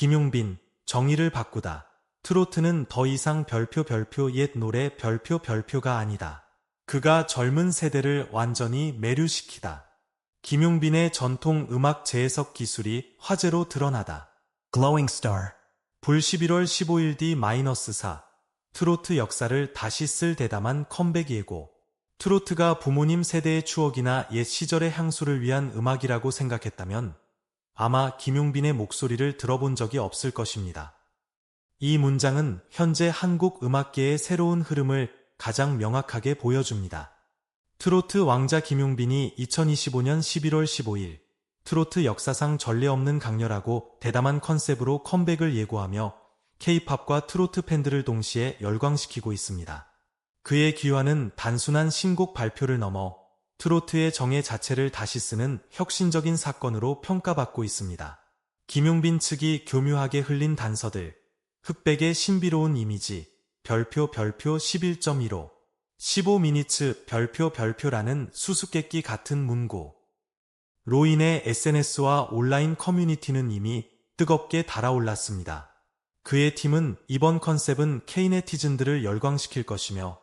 김용빈, 정의를 바꾸다. 트로트는 더 이상 별표 별표 옛 노래 별표 별표가 아니다. 그가 젊은 세대를 완전히 매료시키다. 김용빈의 전통 음악 재해석 기술이 화제로 드러나다. Glowing Star. 불 11월 15일 D-4 트로트 역사를 다시 쓸 대담한 컴백 예고. 트로트가 부모님 세대의 추억이나 옛 시절의 향수를 위한 음악이라고 생각했다면 아마 김용빈의 목소리를 들어본 적이 없을 것입니다. 이 문장은 현재 한국 음악계의 새로운 흐름을 가장 명확하게 보여줍니다. 트로트 왕자 김용빈이 2025년 11월 15일 트로트 역사상 전례 없는 강렬하고 대담한 컨셉으로 컴백을 예고하며 K-팝과 트로트 팬들을 동시에 열광시키고 있습니다. 그의 귀환은 단순한 신곡 발표를 넘어 트로트의 정의 자체를 다시 쓰는 혁신적인 사건으로 평가받고 있습니다. 김용빈 측이 교묘하게 흘린 단서들, 흑백의 신비로운 이미지, 별표 별표 11.15, 15미니츠 별표 별표라는 수수께끼 같은 문구. 로 인해 SNS와 온라인 커뮤니티는 이미 뜨겁게 달아올랐습니다. 그의 팀은 이번 컨셉은 K네티즌들을 열광시킬 것이며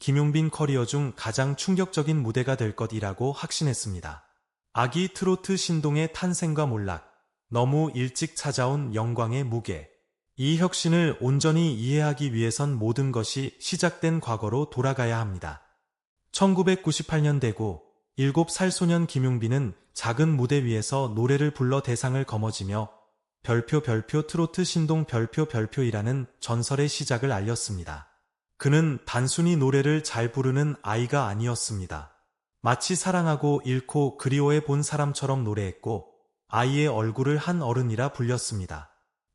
김용빈 커리어 중 가장 충격적인 무대가 될 것이라고 확신했습니다. 아기 트로트 신동의 탄생과 몰락, 너무 일찍 찾아온 영광의 무게, 이 혁신을 온전히 이해하기 위해선 모든 것이 시작된 과거로 돌아가야 합니다. 1998년 대구 7살 소년 김용빈은 작은 무대 위에서 노래를 불러 대상을 거머쥐며 별표 별표 트로트 신동 별표 별표이라는 전설의 시작을 알렸습니다. 그는 단순히 노래를 잘 부르는 아이가 아니었습니다. 마치 사랑하고 잃고 그리워해 본 사람처럼 노래했고 아이의 얼굴을 한 어른이라 불렸습니다.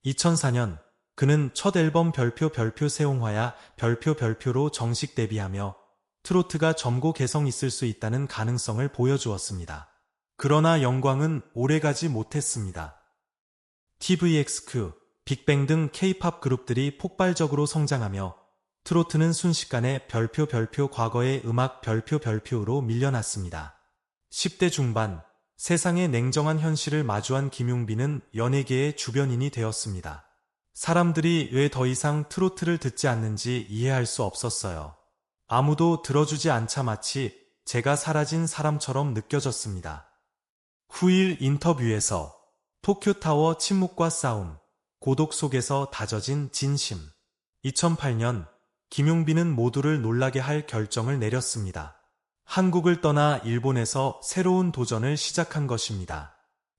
2004년 그는 첫 앨범 별표 별표 세홍화야 별표 별표로 정식 데뷔하며 트로트가 점고 개성 있을 수 있다는 가능성을 보여주었습니다. 그러나 영광은 오래가지 못했습니다. TVXQ, 빅뱅 등 K-팝 그룹들이 폭발적으로 성장하며 트로트는 순식간에 별표 별표 과거의 음악 별표 별표로 밀려났습니다. 10대 중반, 세상의 냉정한 현실을 마주한 김용빈은 연예계의 주변인이 되었습니다. 사람들이 왜 더 이상 트로트를 듣지 않는지 이해할 수 없었어요. 아무도 들어주지 않자 마치 제가 사라진 사람처럼 느껴졌습니다. 후일 인터뷰에서 토쿄타워 침묵과 싸움, 고독 속에서 다져진 진심. 2008년 김용빈은 모두를 놀라게 할 결정을 내렸습니다. 한국을 떠나 일본에서 새로운 도전을 시작한 것입니다.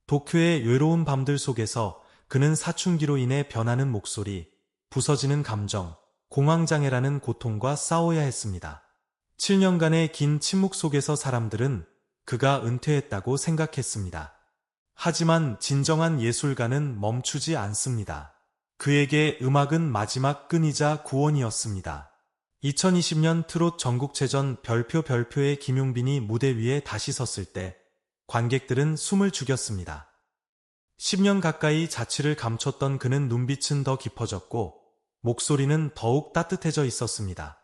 도쿄의 외로운 밤들 속에서 그는 사춘기로 인해 변하는 목소리, 부서지는 감정, 공황장애라는 고통과 싸워야 했습니다. 7년간의 긴 침묵 속에서 사람들은 그가 은퇴했다고 생각했습니다. 하지만 진정한 예술가는 멈추지 않습니다. 그에게 음악은 마지막 끈이자 구원이었습니다. 2020년 트롯 전국체전 별표 별표의 김용빈이 무대 위에 다시 섰을 때 관객들은 숨을 죽였습니다. 10년 가까이 자취를 감췄던 그는 눈빛은 더 깊어졌고 목소리는 더욱 따뜻해져 있었습니다.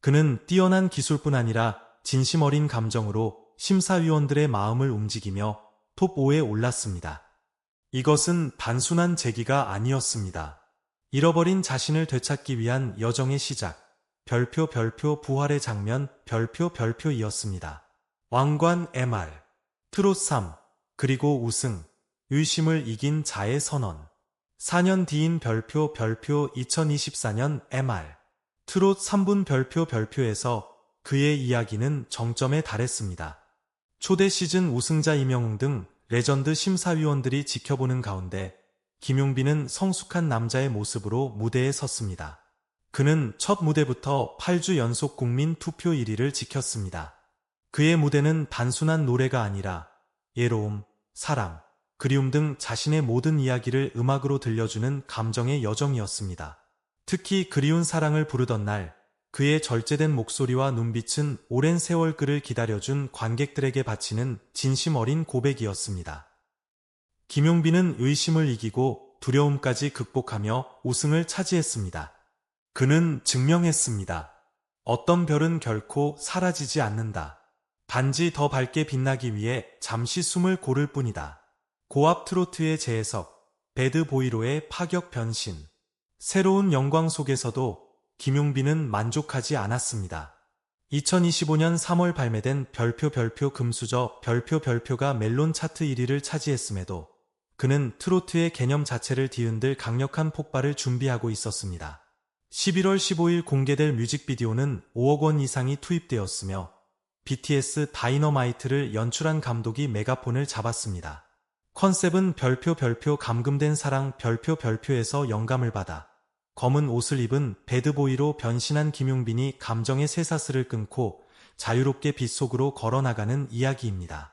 그는 뛰어난 기술뿐 아니라 진심 어린 감정으로 심사위원들의 마음을 움직이며 톱5에 올랐습니다. 이것은 단순한 재기가 아니었습니다. 잃어버린 자신을 되찾기 위한 여정의 시작, 별표 별표 부활의 장면 별표 별표이었습니다. 왕관 MR, 트롯 3, 그리고 우승, 의심을 이긴 자의 선언. 4년 뒤인 별표 별표 2024년 MR, 트롯 3분 별표 별표에서 그의 이야기는 정점에 달했습니다. 초대 시즌 우승자 이명웅 등 레전드 심사위원들이 지켜보는 가운데 김용빈은 성숙한 남자의 모습으로 무대에 섰습니다. 그는 첫 무대부터 8주 연속 국민 투표 1위를 지켰습니다. 그의 무대는 단순한 노래가 아니라 예로움, 사랑, 그리움 등 자신의 모든 이야기를 음악으로 들려주는 감정의 여정이었습니다. 특히 그리운 사랑을 부르던 날 그의 절제된 목소리와 눈빛은 오랜 세월 그를 기다려준 관객들에게 바치는 진심 어린 고백이었습니다. 김용빈은 의심을 이기고 두려움까지 극복하며 우승을 차지했습니다. 그는 증명했습니다. 어떤 별은 결코 사라지지 않는다. 단지 더 밝게 빛나기 위해 잠시 숨을 고를 뿐이다. 고압 트로트의 재해석, 배드 보이로의 파격 변신. 새로운 영광 속에서도 김용빈은 만족하지 않았습니다. 2025년 3월 발매된 별표 별표 금수저 별표 별표가 멜론 차트 1위를 차지했음에도 그는 트로트의 개념 자체를 뒤흔들 강력한 폭발을 준비하고 있었습니다. 11월 15일 공개될 뮤직비디오는 5억 원 이상이 투입되었으며 BTS 다이너마이트를 연출한 감독이 메가폰을 잡았습니다. 컨셉은 별표 별표 감금된 사랑 별표 별표에서 영감을 받아 검은 옷을 입은 배드보이로 변신한 김용빈이 감정의 쇠사슬을 끊고 자유롭게 빗속으로 걸어나가는 이야기입니다.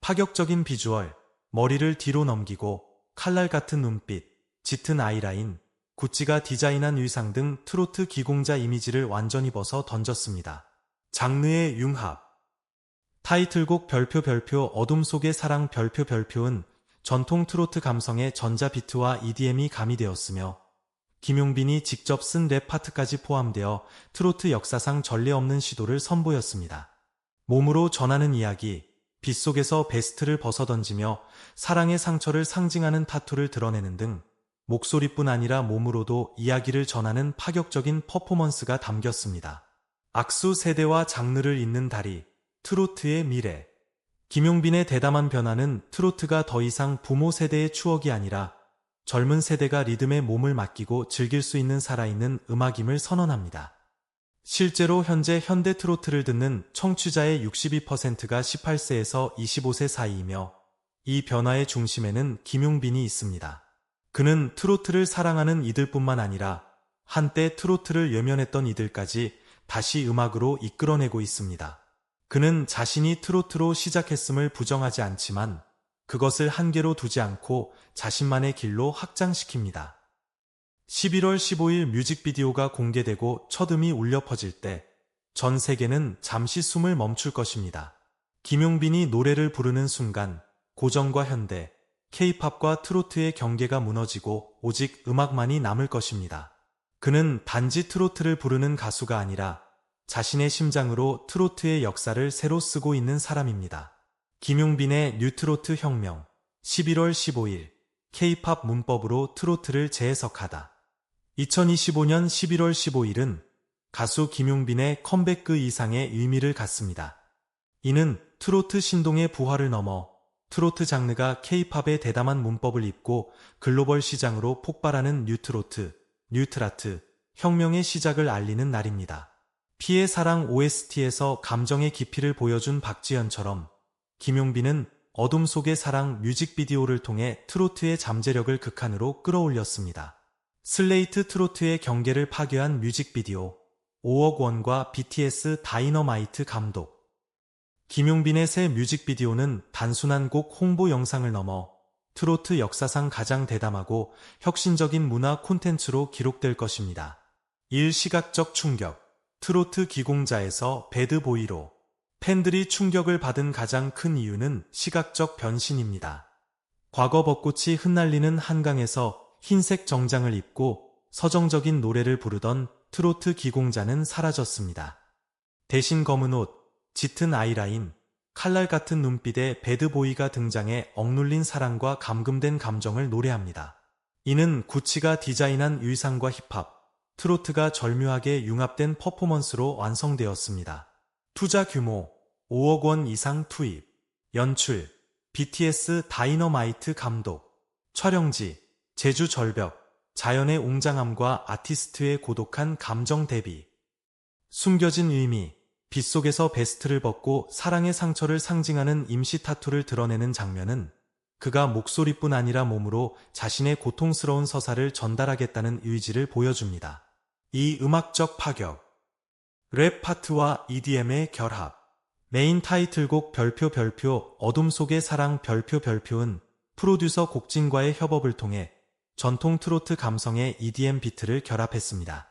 파격적인 비주얼, 머리를 뒤로 넘기고 칼날 같은 눈빛, 짙은 아이라인, 구찌가 디자인한 의상 등 트로트 기공자 이미지를 완전히 벗어 던졌습니다. 장르의 융합 타이틀곡 별표 별표 어둠 속의 사랑 별표 별표은 전통 트로트 감성의 전자 비트와 EDM이 가미되었으며 김용빈이 직접 쓴 랩 파트까지 포함되어 트로트 역사상 전례 없는 시도를 선보였습니다. 몸으로 전하는 이야기, 빗속에서 베스트를 벗어던지며 사랑의 상처를 상징하는 타투를 드러내는 등 목소리뿐 아니라 몸으로도 이야기를 전하는 파격적인 퍼포먼스가 담겼습니다. 악수 세대와 장르를 잇는 다리, 트로트의 미래. 김용빈의 대담한 변화는 트로트가 더 이상 부모 세대의 추억이 아니라 젊은 세대가 리듬에 몸을 맡기고 즐길 수 있는 살아있는 음악임을 선언합니다. 실제로 현재 현대 트로트를 듣는 청취자의 62%가 18세에서 25세 사이이며 이 변화의 중심에는 김용빈이 있습니다. 그는 트로트를 사랑하는 이들뿐만 아니라 한때 트로트를 외면했던 이들까지 다시 음악으로 이끌어내고 있습니다. 그는 자신이 트로트로 시작했음을 부정하지 않지만 그것을 한계로 두지 않고 자신만의 길로 확장시킵니다. 11월 15일 뮤직비디오가 공개되고 첫 음이 울려 퍼질 때 전 세계는 잠시 숨을 멈출 것입니다. 김용빈이 노래를 부르는 순간 고전과 현대, 케이팝과 트로트의 경계가 무너지고 오직 음악만이 남을 것입니다. 그는 단지 트로트를 부르는 가수가 아니라 자신의 심장으로 트로트의 역사를 새로 쓰고 있는 사람입니다. 김용빈의 뉴트로트 혁명 11월 15일 K-팝 문법으로 트로트를 재해석하다 2025년 11월 15일은 가수 김용빈의 컴백 그 이상의 의미를 갖습니다. 이는 트로트 신동의 부활을 넘어 트로트 장르가 K-팝의 대담한 문법을 입고 글로벌 시장으로 폭발하는 뉴트로트, 뉴트라트, 혁명의 시작을 알리는 날입니다. 피의 사랑 OST에서 감정의 깊이를 보여준 박지현처럼 김용빈은 어둠 속의 사랑 뮤직비디오를 통해 트로트의 잠재력을 극한으로 끌어올렸습니다. 슬레이트 트로트의 경계를 파괴한 뮤직비디오 5억 원과 BTS 다이너마이트 감독 김용빈의 새 뮤직비디오는 단순한 곡 홍보 영상을 넘어 트로트 역사상 가장 대담하고 혁신적인 문화 콘텐츠로 기록될 것입니다. 일시각적 충격 트로트 기공자에서 배드보이로 팬들이 충격을 받은 가장 큰 이유는 시각적 변신입니다. 과거 벚꽃이 흩날리는 한강에서 흰색 정장을 입고 서정적인 노래를 부르던 트로트 기공자는 사라졌습니다. 대신 검은 옷, 짙은 아이라인, 칼날 같은 눈빛의 배드보이가 등장해 억눌린 사랑과 감금된 감정을 노래합니다. 이는 구치가 디자인한 의상과 힙합, 트로트가 절묘하게 융합된 퍼포먼스로 완성되었습니다. 투자 규모 5억 원 이상 투입, 연출, BTS 다이너마이트 감독, 촬영지, 제주 절벽, 자연의 웅장함과 아티스트의 고독한 감정 대비, 숨겨진 의미, 빗속에서 베스트를 벗고 사랑의 상처를 상징하는 임시 타투를 드러내는 장면은 그가 목소리뿐 아니라 몸으로 자신의 고통스러운 서사를 전달하겠다는 의지를 보여줍니다. 이 음악적 파격, 랩 파트와 EDM의 결합, 메인 타이틀곡 별표 별표 어둠 속의 사랑 별표 별표은 프로듀서 곡진과의 협업을 통해 전통 트로트 감성의 EDM 비트를 결합했습니다.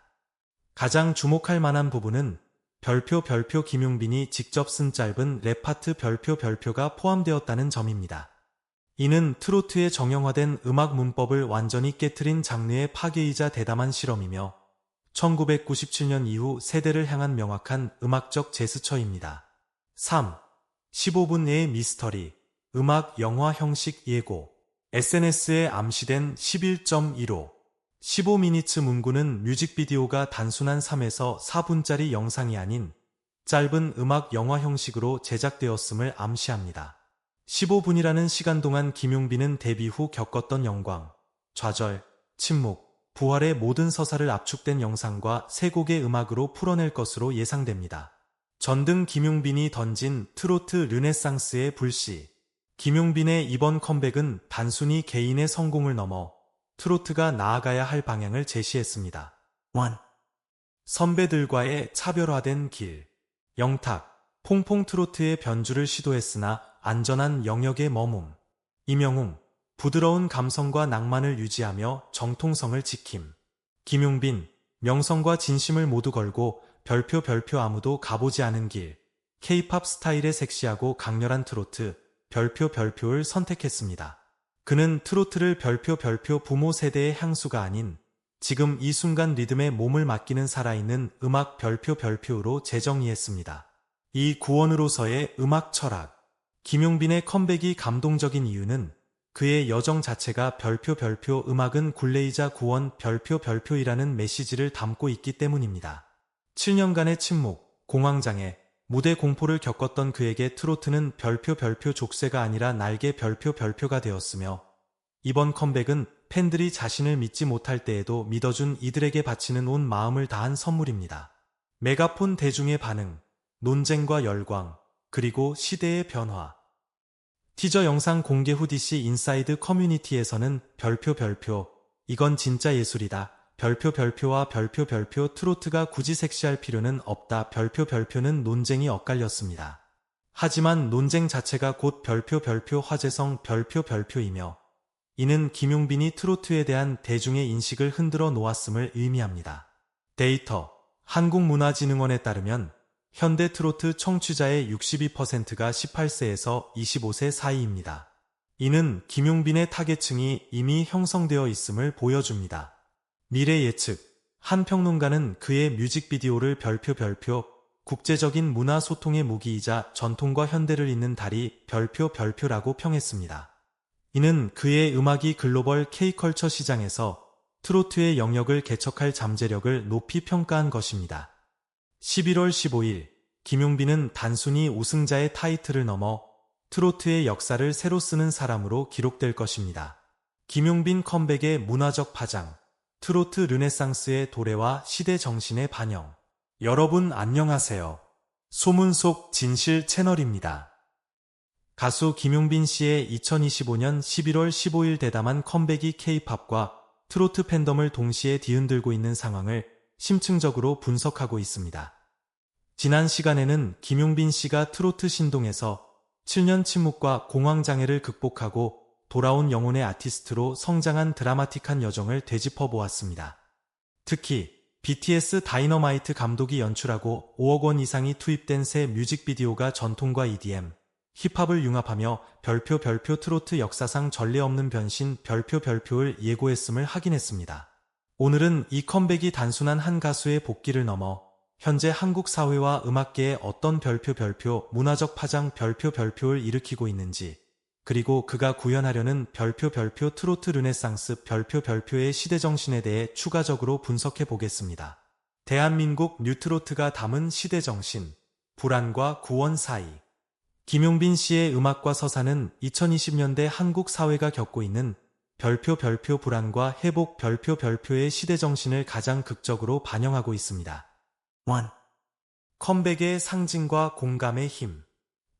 가장 주목할 만한 부분은 별표 별표 김용빈이 직접 쓴 짧은 랩 파트 별표 별표가 포함되었다는 점입니다. 이는 트로트의 정형화된 음악 문법을 완전히 깨트린 장르의 파괴이자 대담한 실험이며 1997년 이후 세대를 향한 명확한 음악적 제스처입니다. 3. 15분 내의 미스터리, 음악 영화 형식 예고 SNS에 암시된 11.15 15미니츠 문구는 뮤직비디오가 단순한 3에서 4분짜리 영상이 아닌 짧은 음악 영화 형식으로 제작되었음을 암시합니다. 15분이라는 시간 동안 김용빈은 데뷔 후 겪었던 영광, 좌절, 침묵, 부활의 모든 서사를 압축된 영상과 세 곡의 음악으로 풀어낼 것으로 예상됩니다. 전등 김용빈이 던진 트로트 르네상스의 불씨. 김용빈의 이번 컴백은 단순히 개인의 성공을 넘어 트로트가 나아가야 할 방향을 제시했습니다. 1. 선배들과의 차별화된 길. 영탁, 퐁퐁 트로트의 변주를 시도했으나 안전한 영역에 머문. 이명웅, 부드러운 감성과 낭만을 유지하며 정통성을 지킴. 김용빈, 명성과 진심을 모두 걸고 별표 별표 아무도 가보지 않은 길. K-팝 스타일의 섹시하고 강렬한 트로트, 별표 별표를 선택했습니다. 그는 트로트를 별표 별표 부모 세대의 향수가 아닌 지금 이 순간 리듬에 몸을 맡기는 살아있는 음악 별표 별표로 재정의했습니다. 이 구원으로서의 음악 철학. 김용빈의 컴백이 감동적인 이유는 그의 여정 자체가 별표 별표 음악은 굴레이자 구원 별표 별표이라는 메시지를 담고 있기 때문입니다. 7년간의 침묵, 공황장애, 무대 공포를 겪었던 그에게 트로트는 별표 별표 족쇄가 아니라 날개 별표 별표가 되었으며 이번 컴백은 팬들이 자신을 믿지 못할 때에도 믿어준 이들에게 바치는 온 마음을 다한 선물입니다. 메가폰 대중의 반응, 논쟁과 열광, 그리고 시대의 변화. 티저 영상 공개 후 DC 인사이드 커뮤니티에서는 별표 별표, 이건 진짜 예술이다. 별표 별표와 별표 별표 트로트가 굳이 섹시할 필요는 없다. 별표 별표는 논쟁이 엇갈렸습니다. 하지만 논쟁 자체가 곧 별표 별표 화제성 별표 별표이며 이는 김용빈이 트로트에 대한 대중의 인식을 흔들어 놓았음을 의미합니다. 데이터 한국문화진흥원에 따르면 현대 트로트 청취자의 62%가 18세에서 25세 사이입니다. 이는 김용빈의 타겟층이 이미 형성되어 있음을 보여줍니다. 미래 예측 한 평론가는 그의 뮤직비디오를 별표 별표 국제적인 문화 소통의 무기이자 전통과 현대를 잇는 다리 별표 별표라고 평했습니다. 이는 그의 음악이 글로벌 K컬처 시장에서 트로트의 영역을 개척할 잠재력을 높이 평가한 것입니다. 11월 15일 김용빈은 단순히 우승자의 타이틀을 넘어 트로트의 역사를 새로 쓰는 사람으로 기록될 것입니다. 김용빈 컴백의 문화적 파장, 트로트 르네상스의 도래와 시대 정신의 반영. 여러분 안녕하세요. 소문 속 진실 채널입니다. 가수 김용빈 씨의 2025년 11월 15일 대담한 컴백이 K-팝과 트로트 팬덤을 동시에 뒤흔들고 있는 상황을 심층적으로 분석하고 있습니다. 지난 시간에는 김용빈 씨가 트로트 신동에서 7년 침묵과 공황장애를 극복하고 돌아온 영혼의 아티스트로 성장한 드라마틱한 여정을 되짚어 보았습니다. 특히 BTS 다이너마이트 감독이 연출하고 5억 원 이상이 투입된 새 뮤직비디오가 전통과 EDM, 힙합을 융합하며 별표 별표 트로트 역사상 전례 없는 변신 별표 별표를 예고했음을 확인했습니다. 오늘은 이 컴백이 단순한 한 가수의 복귀를 넘어 현재 한국 사회와 음악계에 어떤 별표 별표 문화적 파장 별표 별표를 일으키고 있는지 그리고 그가 구현하려는 별표 별표 트로트 르네상스 별표 별표의 시대정신에 대해 추가적으로 분석해 보겠습니다. 대한민국 뉴트로트가 담은 시대정신, 불안과 구원 사이 김용빈 씨의 음악과 서사는 2020년대 한국 사회가 겪고 있는 별표 별표 불안과 회복 별표 별표의 시대정신을 가장 극적으로 반영하고 있습니다. 1. 컴백의 상징과 공감의 힘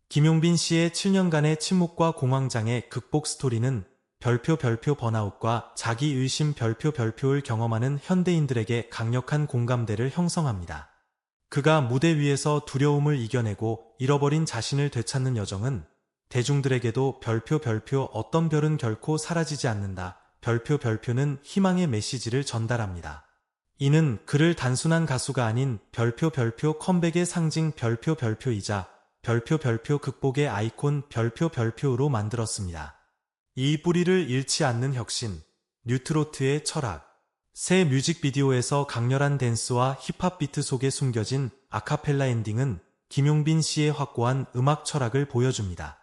김용빈 씨의 7년간의 침묵과 공황장애 극복 스토리는 별표 별표 번아웃과 자기 의심 별표 별표를 경험하는 현대인들에게 강력한 공감대를 형성합니다. 그가 무대 위에서 두려움을 이겨내고 잃어버린 자신을 되찾는 여정은 대중들에게도 별표 별표 어떤 별은 결코 사라지지 않는다. 별표 별표는 희망의 메시지를 전달합니다. 이는 그를 단순한 가수가 아닌 별표 별표 컴백의 상징 별표 별표이자 별표 별표 극복의 아이콘 별표 별표로 만들었습니다. 이 뿌리를 잃지 않는 혁신, 뉴트로트의 철학, 새 뮤직비디오에서 강렬한 댄스와 힙합 비트 속에 숨겨진 아카펠라 엔딩은 김용빈 씨의 확고한 음악 철학을 보여줍니다.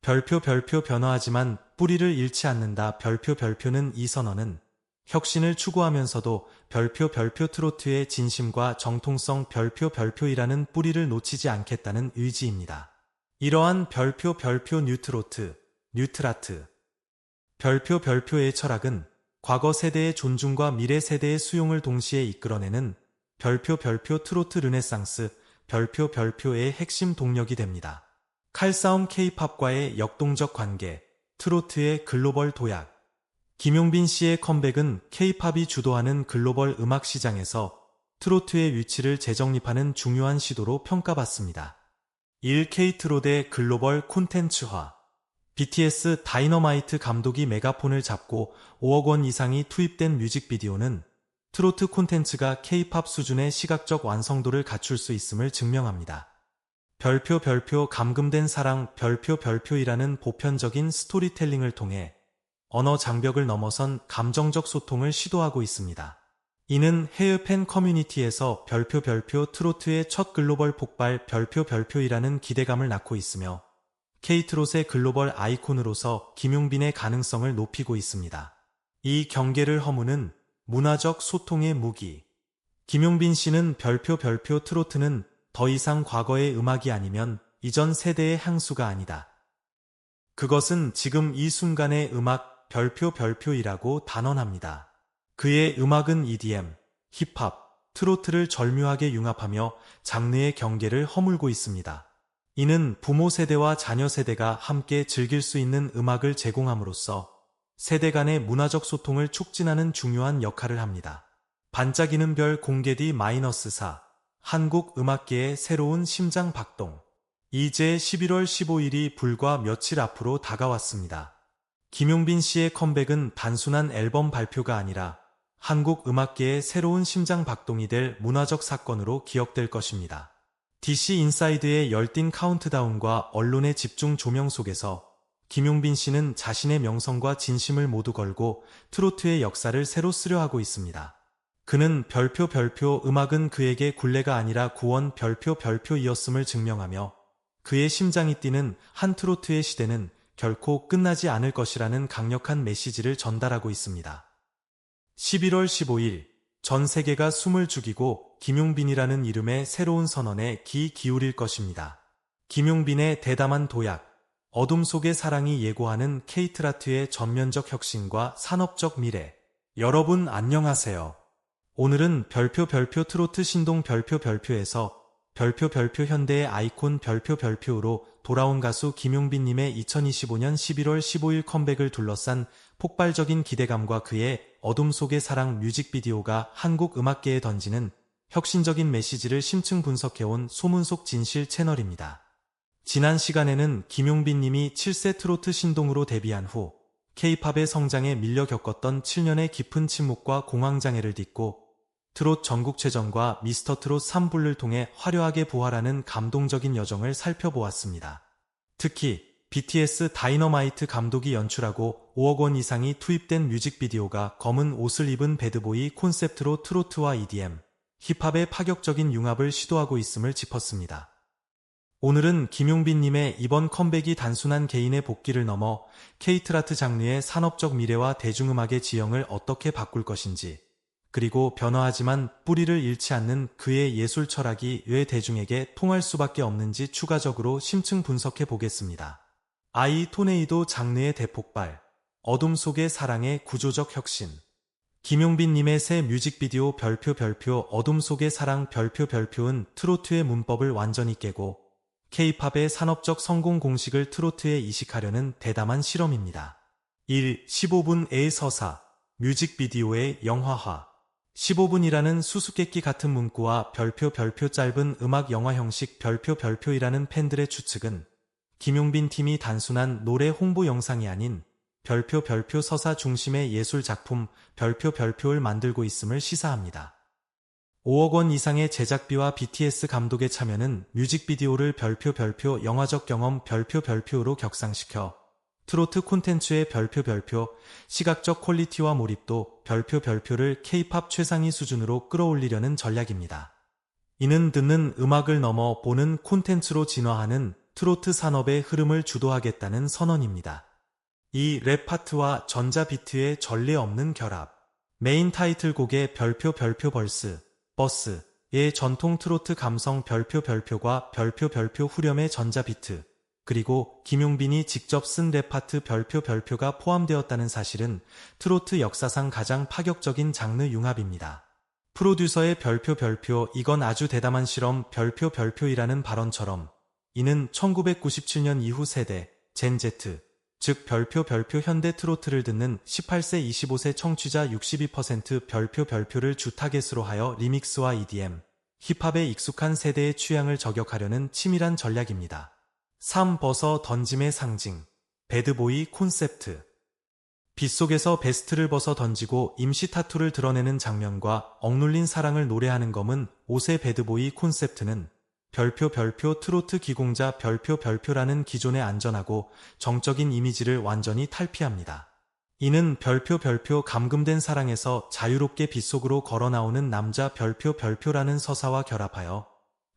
별표 별표 변화하지만 뿌리를 잃지 않는다. 별표 별표는 이 선언은 혁신을 추구하면서도 별표 별표 트로트의 진심과 정통성 별표 별표이라는 뿌리를 놓치지 않겠다는 의지입니다. 이러한 별표 별표 뉴트로트, 뉴트라트, 별표 별표의 철학은 과거 세대의 존중과 미래 세대의 수용을 동시에 이끌어내는 별표 별표 트로트 르네상스, 별표 별표의 핵심 동력이 됩니다. 칼싸움 케이팝과의 역동적 관계, 트로트의 글로벌 도약, 김용빈 씨의 컴백은 케이팝이 주도하는 글로벌 음악 시장에서 트로트의 위치를 재정립하는 중요한 시도로 평가받습니다. 1K트롯의 글로벌 콘텐츠화 BTS 다이너마이트 감독이 메가폰을 잡고 5억 원 이상이 투입된 뮤직비디오는 트로트 콘텐츠가 케이팝 수준의 시각적 완성도를 갖출 수 있음을 증명합니다. 별표 별표 감금된 사랑 별표 별표이라는 보편적인 스토리텔링을 통해 언어 장벽을 넘어선 감정적 소통을 시도하고 있습니다. 이는 해외 팬 커뮤니티에서 별표 별표 트로트의 첫 글로벌 폭발 별표 별표이라는 기대감을 낳고 있으며 케이트롯의 글로벌 아이콘으로서 김용빈의 가능성을 높이고 있습니다. 이 경계를 허무는 문화적 소통의 무기. 김용빈 씨는 별표 별표 트로트는 더 이상 과거의 음악이 아니면 이전 세대의 향수가 아니다. 그것은 지금 이 순간의 음악 별표 별표이라고 단언합니다. 그의 음악은 EDM, 힙합, 트로트를 절묘하게 융합하며 장르의 경계를 허물고 있습니다. 이는 부모 세대와 자녀 세대가 함께 즐길 수 있는 음악을 제공함으로써 세대 간의 문화적 소통을 촉진하는 중요한 역할을 합니다. 반짝이는 별 공개디 마이너스 4 한국 음악계의 새로운 심장 박동 이제 11월 15일이 불과 며칠 앞으로 다가왔습니다. 김용빈 씨의 컴백은 단순한 앨범 발표가 아니라 한국 음악계의 새로운 심장 박동이 될 문화적 사건으로 기억될 것입니다. DC 인사이드의 열띤 카운트다운과 언론의 집중 조명 속에서 김용빈 씨는 자신의 명성과 진심을 모두 걸고 트로트의 역사를 새로 쓰려 하고 있습니다. 그는 별표 별표 음악은 그에게 굴레가 아니라 구원 별표 별표이었음을 증명하며 그의 심장이 뛰는 한 트로트의 시대는 결코 끝나지 않을 것이라는 강력한 메시지를 전달하고 있습니다. 11월 15일 전 세계가 숨을 죽이고 김용빈이라는 이름의 새로운 선언에 귀 기울일 것입니다. 김용빈의 대담한 도약, 어둠 속의 사랑이 예고하는 케이트라트의 전면적 혁신과 산업적 미래. 여러분 안녕하세요. 오늘은 별표 별표 트로트 신동 별표 별표에서 별표 별표 현대의 아이콘 별표 별표로 돌아온 가수 김용빈님의 2025년 11월 15일 컴백을 둘러싼 폭발적인 기대감과 그의 어둠 속의 사랑 뮤직비디오가 한국 음악계에 던지는 혁신적인 메시지를 심층 분석해온 소문 속 진실 채널입니다. 지난 시간에는 김용빈 님이 7세 트로트 신동으로 데뷔한 후 케이팝의 성장에 밀려 겪었던 7년의 깊은 침묵과 공황장애를 딛고 트롯 전국체전과 미스터 트롯 3부를 통해 화려하게 부활하는 감동적인 여정을 살펴보았습니다. 특히 BTS 다이너마이트 감독이 연출하고 5억 원 이상이 투입된 뮤직비디오가 검은 옷을 입은 배드보이 콘셉트로 트로트와 EDM, 힙합의 파격적인 융합을 시도하고 있음을 짚었습니다. 오늘은 김용빈님의 이번 컴백이 단순한 개인의 복귀를 넘어 케이트라트 장르의 산업적 미래와 대중음악의 지형을 어떻게 바꿀 것인지, 그리고 변화하지만 뿌리를 잃지 않는 그의 예술 철학이 왜 대중에게 통할 수밖에 없는지 추가적으로 심층 분석해 보겠습니다. 아이 토네이도 장르의 대폭발, 어둠 속의 사랑의 구조적 혁신. 김용빈님의 새 뮤직비디오 별표 별표 어둠 속의 사랑 별표 별표은 트로트의 문법을 완전히 깨고 케이팝의 산업적 성공 공식을 트로트에 이식하려는 대담한 실험입니다. 1. 15분의 서사 뮤직비디오의 영화화 15분이라는 수수께끼 같은 문구와 별표 별표 짧은 음악 영화 형식 별표 별표이라는 팬들의 추측은 김용빈 팀이 단순한 노래 홍보 영상이 아닌 별표 별표 서사 중심의 예술 작품 별표 별표를 만들고 있음을 시사합니다. 5억 원 이상의 제작비와 BTS 감독의 참여는 뮤직비디오를 별표 별표 영화적 경험 별표 별표로 격상시켜 트로트 콘텐츠의 별표 별표, 시각적 퀄리티와 몰입도 별표 별표를 케이팝 최상위 수준으로 끌어올리려는 전략입니다. 이는 듣는 음악을 넘어 보는 콘텐츠로 진화하는 트로트 산업의 흐름을 주도하겠다는 선언입니다. 이 랩 파트와 전자 비트의 전례 없는 결합. 메인 타이틀곡의 별표 별표 벌스, 버스의 전통 트로트 감성 별표 별표과 별표 별표 후렴의 전자 비트, 그리고 김용빈이 직접 쓴 랩 파트 별표 별표가 포함되었다는 사실은 트로트 역사상 가장 파격적인 장르 융합입니다. 프로듀서의 별표 별표 이건 아주 대담한 실험 별표 별표이라는 발언처럼 이는 1997년 이후 세대 젠 Z 즉 별표 별표 현대 트로트를 듣는 18세 25세 청취자 62% 별표 별표를 주 타겟으로 하여 리믹스와 EDM, 힙합에 익숙한 세대의 취향을 저격하려는 치밀한 전략입니다. 3. 벗어 던짐의 상징 배드보이 콘셉트 빗속에서 베스트를 벗어 던지고 임시 타투를 드러내는 장면과 억눌린 사랑을 노래하는 검은 옷의 배드보이 콘셉트는 별표 별표 트로트 기공자 별표 별표라는 기존의 안전하고 정적인 이미지를 완전히 탈피합니다. 이는 별표 별표 감금된 사랑에서 자유롭게 빗속으로 걸어 나오는 남자 별표 별표라는 서사와 결합하여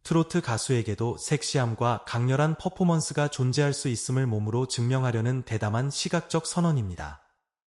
트로트 가수에게도 섹시함과 강렬한 퍼포먼스가 존재할 수 있음을 몸으로 증명하려는 대담한 시각적 선언입니다.